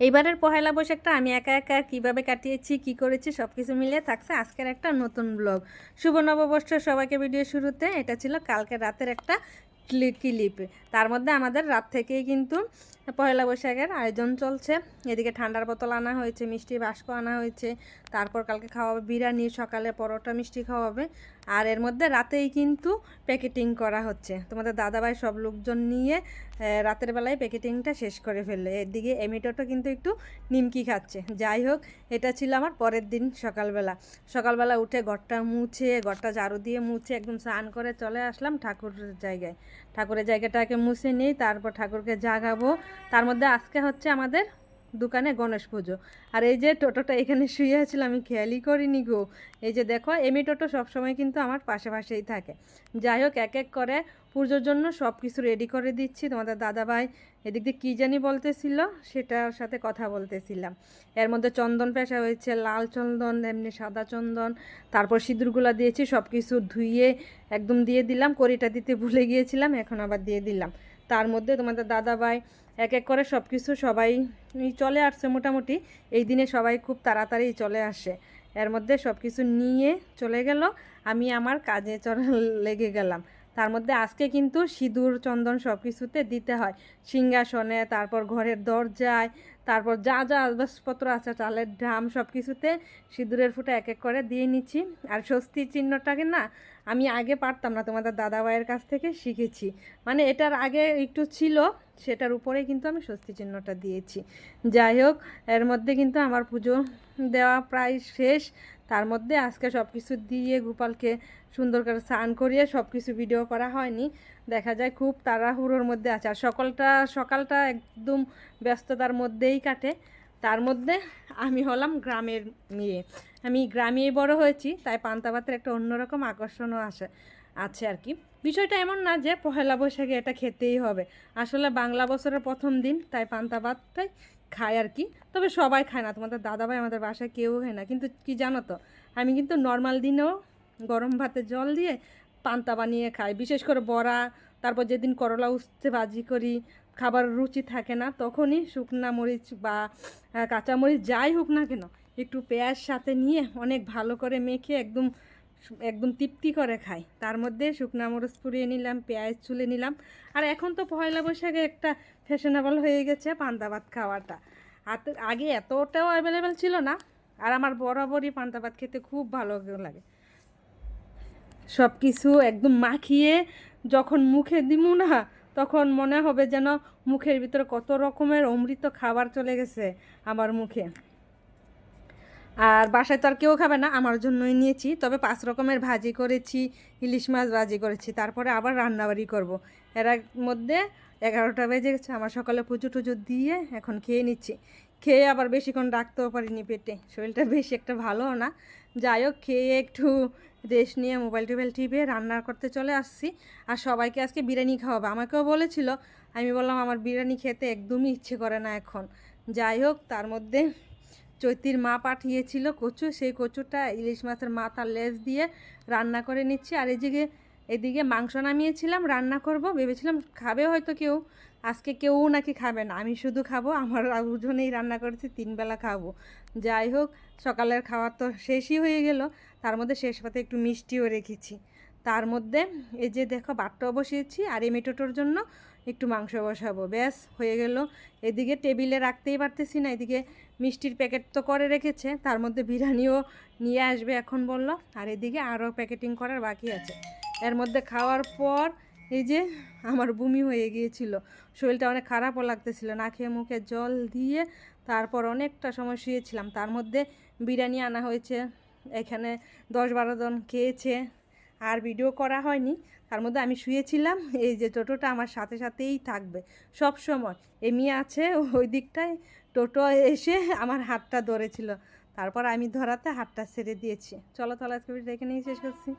এইবারের পহেলা বৈশাখটা আমি একা একা কীভাবে কাটিয়েছি, কি করেছি সব কিছু মিলিয়ে থাকছে আজকের একটা নতুন ব্লগ শুভ নববর্ষ সবাইকে ভিডিও শুরুতে। এটা ছিল কালকে রাতের একটা ক্লি- ক্লিপ তার মধ্যে আমাদের রাত থেকেই কিন্তু পয়লা বৈশাখের আয়োজন চলছে। এদিকে ঠান্ডার বোতল আনা হয়েছে, মিষ্টি বাস্ক আনা হয়েছে, তারপর কালকে খাওয়াবে বিরিয়ানি, সকালে পরোটা মিষ্টি খাওয়াবে। আর এর মধ্যে রাতেই কিন্তু প্যাকেটিং করা হচ্ছে। তোমাদের দাদাভাই সব লোকজন নিয়ে রাতের বেলায় প্যাকেটিংটা শেষ করে ফেলল। এদিকে এমিটোটো কিন্তু একটু নিমকি খাচ্ছে। যাই হোক, এটা ছিল আমার পরের দিন সকালবেলা। সকালবেলা উঠে ঘরটা মুছে, ঘরটা ঝাড়ু দিয়ে মুছে একদম স্নান করে চলে আসলাম ঠাকুরের জায়গায়। ঠাকুরের জায়গাটাকে মুছে নিই তারপর ঠাকুরকে জাগাবো। তার মধ্যে আজকে হচ্ছে আমাদের দোকানে গণেশ পুজো। আর এই যে টোটোটা এখানে শুয়ে আছিল আমি খেয়ালই করিনি গো। এই যে দেখো এমি টোটো সবসময় কিন্তু আমার পাশে পাশেই থাকে। যাই হোক, এক এক করে পুজোর জন্য সব কিছু রেডি করে দিচ্ছি। তোমাদের দাদাভাই এদিক দিয়ে কী জানি বলতেছিল, সেটার সাথে কথা বলতেছিলাম। এর মধ্যে চন্দন পেশা হয়েছে, লাল চন্দন, এমনি সাদা চন্দন, তারপর সিঁদুরগুলো দিয়েছি সব কিছু ধুইয়ে একদম দিয়ে দিলাম। করিটা দিতে ভুলে গিয়েছিলাম, এখন আবার দিয়ে দিলাম। তার মধ্যে তোমাদের দাদা ভাই এক এক করে সব কিছু সবাই চলে আসছে মোটামুটি। এই দিনে সবাই খুব তাড়াতাড়ি চলে আসে। এর মধ্যে সব কিছু নিয়ে চলে গেল। আমি আমার কাজে চলে লেগে গেলাম। তার মধ্যে আজকে কিন্তু সিঁদুর, চন্দন সব কিছুতে দিতে হয়। সিংহাসনে, তারপর ঘরের দরজায়, তারপর যা যা আসবাবপত্র আছে, চালের ড্রাম সব কিছুতে সিঁদুরের ফুটা এক এক করে দিয়ে নিচ্ছি। আর স্বস্তি চিহ্নটাকে না আমি আগে পারতাম না, তোমাদের দাদাভাইয়ের কাছ থেকে শিখেছি। মানে এটার আগে একটু ছিল, সেটার উপরে কিন্তু আমি স্বস্তি চিহ্নটা দিয়েছি। যাই হোক, এর মধ্যে কিন্তু আমার পুজো দেওয়া প্রায় শেষ। তার মধ্যে আজকে সব কিছু দিয়ে গোপালকে সুন্দর করে স্নান করিয়ে সব কিছু ভিডিও করা হয়নি। দেখা যায় খুব তাড়াহুড়োর মধ্যে আছে। আর সকালটা সকালটা একদম ব্যস্ততার মধ্যেই কাটে। তার মধ্যে আমি হলাম গ্রামের মেয়ে। আমি গ্রামেই বড় হয়েছি, তাই পান্তা ভাতের একটা অন্যরকম আকর্ষণও আসে, আছে আর কি। বিষয়টা এমন না যে পহেলা বৈশাখে এটা খেতেই হবে। আসলে বাংলা বছরের প্রথম দিন, তাই পান্তা ভাতটাই খায় আর কি। তবে সবাই খায় না তোমাদের দাদাভাই আমাদের বাসায় কেউ খায় না। কিন্তু কি জানো তো আমি কিন্তু নর্মাল দিনেও গরম ভাতে জল দিয়ে পান্তা বানিয়ে খাই। বিশেষ করে বড়া তারপর যেদিন করলা উস্তে ভাজি করি খাবার রুচি থাকে না তখনই শুকনা মরিচ বা আহ, কাঁচা মরিচ যাই হোক না কেন একটু পেঁয়াজ সাথে নিয়ে অনেক ভালো করে মেখে একদম একদম তৃপ্তি করে খাই। তার মধ্যে শুকনা মরিচ পুড়িয়ে নিলাম, পেঁয়াজ চুলে নিলাম। আর এখন তো পয়লা বৈশাখে একটা ফ্যাশনেবল হয়ে গেছে পান্তা ভাত খাওয়াটা। আর আগে এতটাও অ্যাভেলেবেল ছিল না। আর আমার বরাবরই পান্তা ভাত খেতে খুব ভালো লাগে। সব কিছু একদম মাখিয়ে যখন মুখে দিমু না, তখন মনে হবে যেন মুখের ভিতরে কত রকমের অমৃত খাবার চলে গেছে আমার মুখে। আর বাসায় তো আর কেউ খাবে না, আমার জন্যই নিয়েছি। তবে পাঁচ রকমের ভাজি করেছি, ইলিশ মাছ ভাজি করেছি, তারপরে আবার রান্নাবাড়ি করব। এর মধ্যে এগারোটা বেজে গেছে, আমার সকালে পুজো টুজো দিয়ে এখন খেয়ে নিচ্ছি। খেয়ে আবার বেশিক্ষণ রাখতেও পারিনি পেটে, শরীরটা বেশি একটা ভালো না। যাই হোক, খেয়ে একটু রেস্ট নিয়ে মোবাইল টোবাইল টিপে রান্না করতে চলে আসছি। আর সবাইকে আজকে বিরিয়ানি খাওয়াবে। আমাকেও বলেছিল, আমি বললাম, আমার বিরিয়ানি খেতে একদমই ইচ্ছে করে না এখন। যাই হোক, তার মধ্যে চৈতির মা পাঠিয়েছিল কচু, সেই কচুটা ইলিশ মাছের মাথার লেজ দিয়ে রান্না করে নিচ্ছি। আর এদিকে এদিকে মাংস নামিয়েছিলাম, রান্না করব। ভেবেছিলাম খাবে হয়তো কেউ, আজকে কেউ নাকি খাবে না। আমি শুধু খাব, আমার দুজনেই রান্না করেছি, তিন বেলা খাব। যাই হোক, সকালের খাওয়া তো শেষই হয়ে গেল। তার মধ্যে শেষ পাতে একটু মিষ্টিও রেখেছি। তার মধ্যে এই যে দেখো বাটটাও বসিয়েছি আর এই মেটোটোর জন্য একটু মাংস বসাবো। ব্যাস, হয়ে গেল। এদিকে টেবিলে রাখতেই পারতেছি না। এদিকে মিষ্টির প্যাকেট তো করে রেখেছে। তার মধ্যে বিরিয়ানিও নিয়ে আসবে এখন বলল। আর এদিকে আরও প্যাকেটিং করার বাকি আছে। এর মধ্যে খাওয়ার পর এই যে আমার বমি হয়ে গিয়েছিল। শরীরটা অনেক খারাপও লাগতেছিল। না খেয়ে মুখে জল দিয়ে তারপর অনেকটা সময় শুয়েছিলাম। তার মধ্যে বিরিয়ানি আনা হয়েছে। এখানে দশ বারো জন খেয়েছে। আর ভিডিও করা হয়নি। তার মধ্যে আমি শুয়েছিলাম, এই যে টোটোটা আমার সাথে সাথেই থাকবে। সব সময় এমনি আছে ওই দিকটায়, টোটো এসে আমার হাতটা ধরেছিল। তারপর আমি ধরাতে হাতটা ছেড়ে দিয়েছি। চলো তাহলে আজকে এখানেই শেষ করছি।